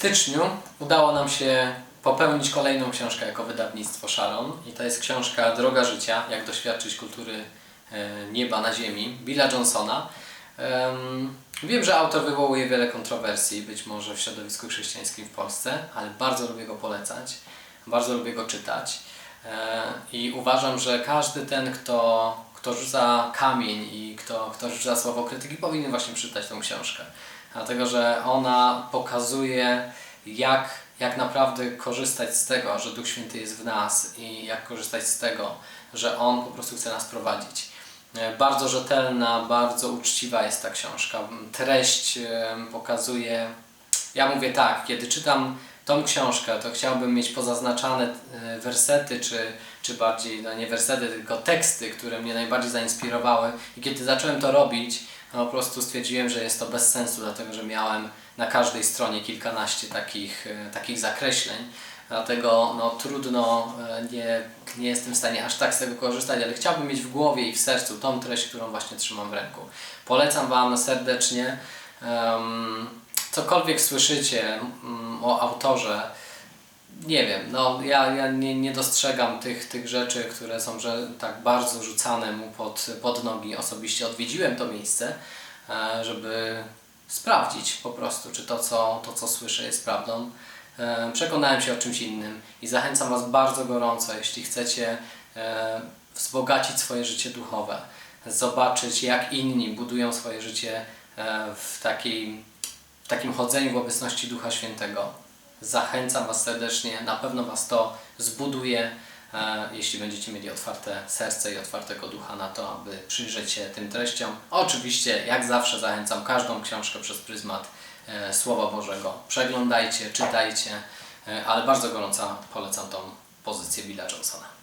styczniu udało nam się popełnić kolejną książkę jako wydawnictwo Sharon i to jest książka Droga Życia, jak doświadczyć kultury e, nieba na ziemi, Billa Johnsona. Em, Wiem, że autor wywołuje wiele kontrowersji, być może w środowisku chrześcijańskim w Polsce, ale bardzo lubię go polecać, bardzo lubię go czytać i uważam, że każdy ten, kto, kto rzuca kamień i kto, kto rzuca słowo krytyki, powinien właśnie przeczytać tę książkę. Dlatego, że ona pokazuje, jak, jak naprawdę korzystać z tego, że Duch Święty jest w nas i jak korzystać z tego, że On po prostu chce nas prowadzić. E, Bardzo rzetelna, bardzo uczciwa jest ta książka. Treść e, pokazuje. Ja mówię tak, kiedy czytam tą książkę, to chciałbym mieć pozaznaczane e, wersety, czy, czy bardziej, no nie wersety, tylko teksty, które mnie najbardziej zainspirowały. I kiedy zacząłem to robić, no po prostu stwierdziłem, że jest to bez sensu, dlatego że miałem na każdej stronie kilkanaście takich, e, takich zakreśleń. Dlatego no, trudno, e, nie, nie jestem w stanie aż tak z tego korzystać, ale chciałbym mieć w głowie i w sercu tą treść, którą właśnie trzymam w ręku. Polecam Wam serdecznie. em, cokolwiek słyszycie mm, o autorze, nie wiem, no ja, ja nie, nie dostrzegam tych, tych rzeczy, które są że tak bardzo rzucane mu pod, pod nogi. Osobiście odwiedziłem to miejsce, e, żeby sprawdzić po prostu, czy to co, to, co słyszę jest prawdą. E, Przekonałem się o czymś innym i zachęcam Was bardzo gorąco, jeśli chcecie e, wzbogacić swoje życie duchowe, zobaczyć jak inni budują swoje życie w takiej takim chodzeniu w obecności Ducha Świętego. Zachęcam Was serdecznie, na pewno Was to zbuduje, e, jeśli będziecie mieli otwarte serce i otwartego ducha na to, aby przyjrzeć się tym treściom. Oczywiście, jak zawsze, zachęcam każdą książkę przez pryzmat e, Słowa Bożego. Przeglądajcie, czytajcie, e, ale bardzo gorąco polecam tą pozycję Billa Johnsona.